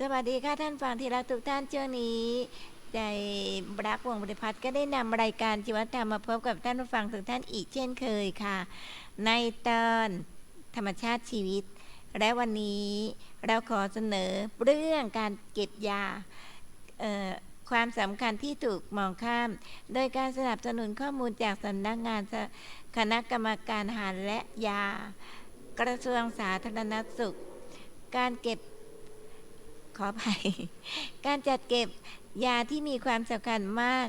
สวัสดีค่ะท่านฟังที่รักทุกท่านช่วงนี้ใจรักวงบริพัตรก็ได้นำรายการชีวธรรมมาพบกับท่านผู้ฟังทุกท่านอีกเช่นเคยค่ะ ในตอนธรรมชาติชีวิต และวันนี้เราขอเสนอเรื่องการเก็บยาความสำคัญที่ถูกมองข้าม โดยการสนับสนุนข้อมูลจากสำนักงานคณะกรรมการอาหารและยา กระทรวงสาธารณสุข การเก็บ ขออภัย การจัดเก็บยาที่มีความสำคัญมาก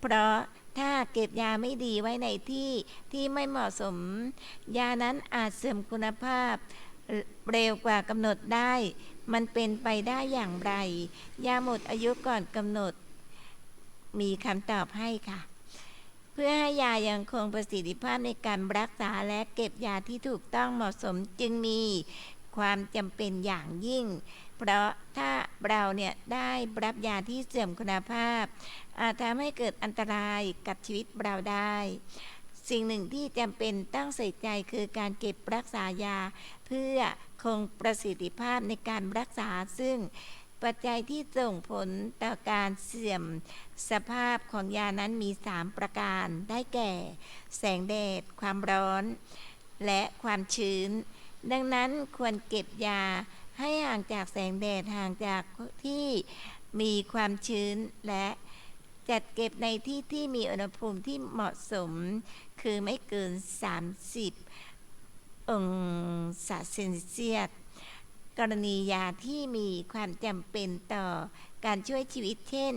เพราะถ้าเก็บยาไม่ดีไว้ในที่ที่ไม่เหมาะสม ยานั้นอาจเสื่อมคุณภาพเร็วกว่ากำหนดได้ มันเป็นไปได้อย่างไร ยาหมดอายุก่อนกำหนด มีคำตอบให้ค่ะ เพื่อให้ยายังคงประสิทธิภาพในการรักษาและเก็บยาที่ถูกต้องเหมาะสมจึงมีความจำเป็นอย่างยิ่ง เพราะถ้าเราเนี่ยได้รับยาที่เสื่อมคุณภาพ อาจทำให้เกิดอันตรายกับชีวิตเราได้ สิ่งหนึ่งที่จำเป็นต้องใส่ใจคือการเก็บรักษายา เพื่อคงประสิทธิภาพในการรักษาซึ่งปัจจัยที่ส่งผลต่อการเสื่อมสภาพของยานั้นมี 3 ประการได้แก่ แสงแดด ความร้อน และความชื้น ดังนั้นควรเก็บยา ให้ห่างจากแสงแดดห่างจากที่มีความชื้นและจัดเก็บในที่ที่มีอุณหภูมิที่เหมาะสม คือไม่เกิน 30 องศาเซนเซียสกรณียาที่มีความจำเป็นต่อการช่วยชีวิตเช่น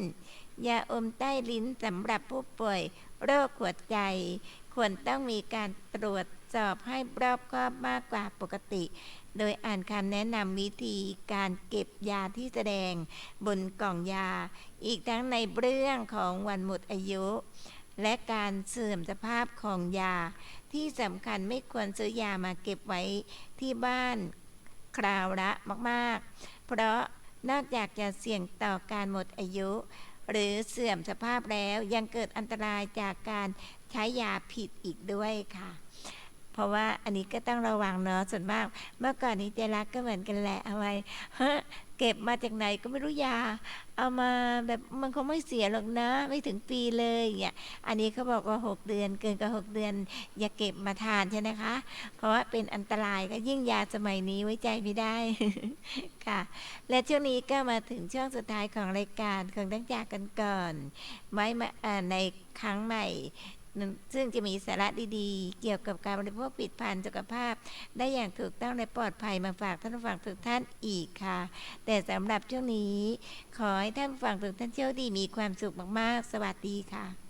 ยาอมใต้ลิ้นสำหรับผู้ป่วยโรคหัวใจ ควรต้องมีการตรวจ สอบให้รอบคอบมากกว่าปกติ โดยอ่านคำแนะนำวิธีการเก็บยาที่แสดงบนกล่องยา อีกทั้งในเรื่องของวันหมดอายุ และการเสื่อมสภาพของยา ที่สำคัญไม่ควรซื้อยามาเก็บไว้ที่บ้านคราวละมากๆ เพราะนอกจากจะเสี่ยงต่อการหมดอายุ หรือเสื่อมสภาพแล้วยังเกิดอันตรายจากการใช้ยาผิดอีกด้วยค่ะ เพราะว่าอันนี้ก็ต้องระวังเนาะส่วนมาก เมื่อก่อนนี้เจรักก็เหมือนกันแหละเอาไว้เฮ้เก็บมาจากไหนก็ไม่รู้ยา เอามาแบบมันคงไม่เสียหรอกนะ ไม่ถึงปีเลยอย่างเงี้ยอันนี้เขาบอกว่า 6 เดือนเกินกว่า6เดือน อย่าเก็บมาทานใช่ไหมคะ เพราะว่าเป็นอันตรายก็ยิ่งยาสมัยนี้ไว้ใจไม่ได้ค่ะ และช่วงนี้ก็มาถึงช่วงสุดท้ายของรายการคงต้องจากกันก่อน ไว้มาอ่าในครั้งใหม่ ซึ่งจะมีสาระดีๆ เกี่ยวกับการบริโภคผิดพันธุ์สุขภาพ ได้อย่างถูกต้องและปลอดภัยมาฝากท่านผู้ฟังทุกท่านอีกค่ะ แต่สำหรับช่วงนี้ ขอให้ท่านผู้ฟังทุกท่านโชคดีมีความสุขมากๆ สวัสดีค่ะ